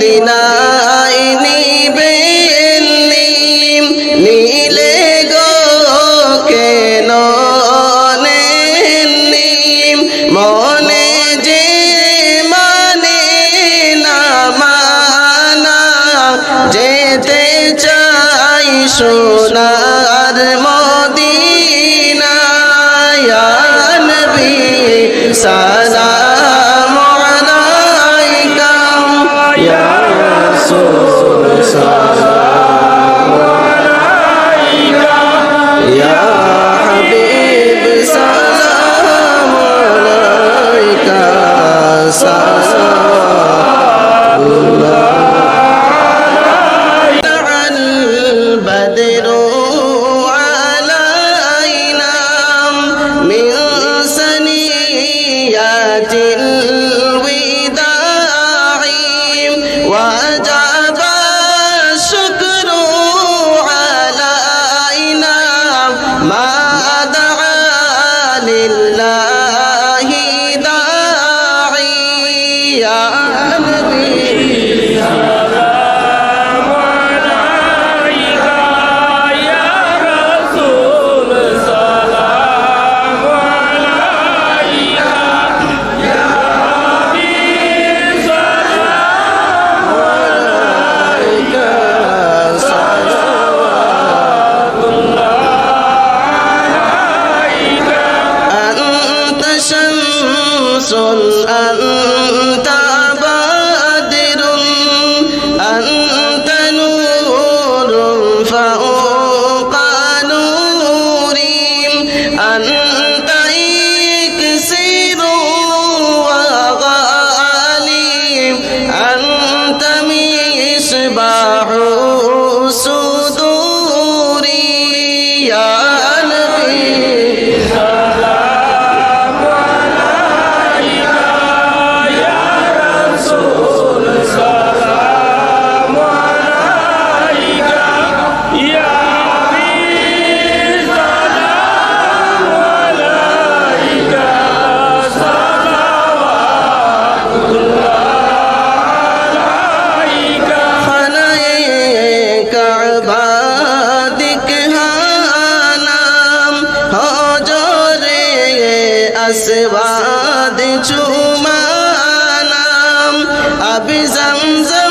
মদিনায় নিবে নীলে গো কেন নীম মনে যে মানে না যেতে চাই সোনার মা اسواد چومانم ابی زمزم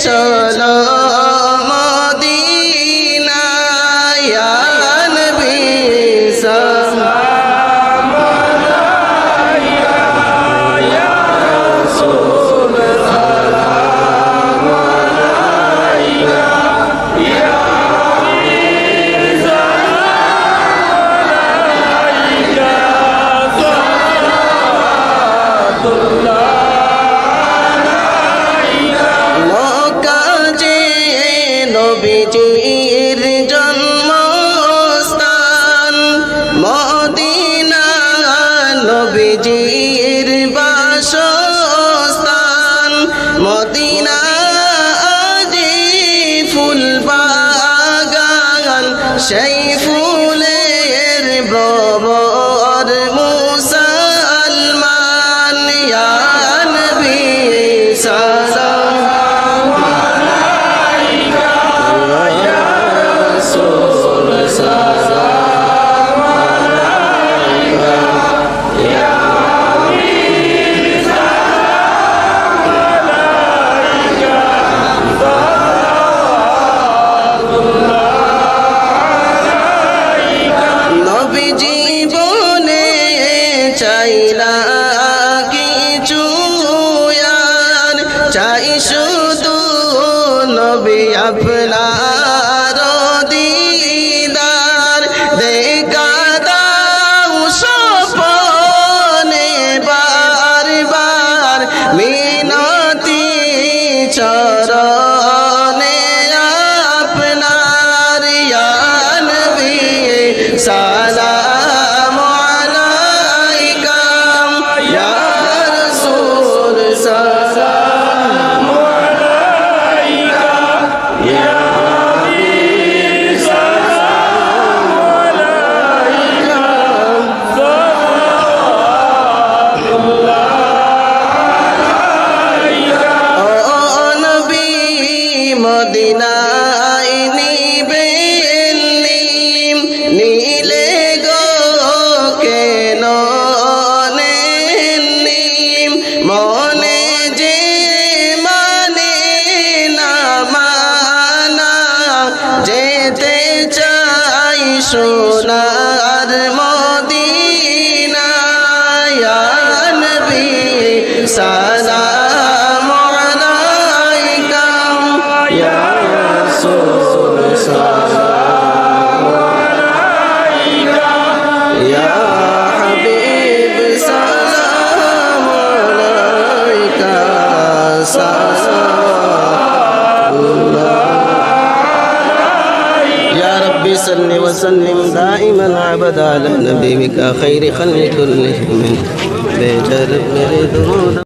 চলো সেই ফুলের ভবন চাই শুধু নবী আপনার। সোনার মা وسلم دائما أبدا على نبيك خير خلق كلهم بجرب درود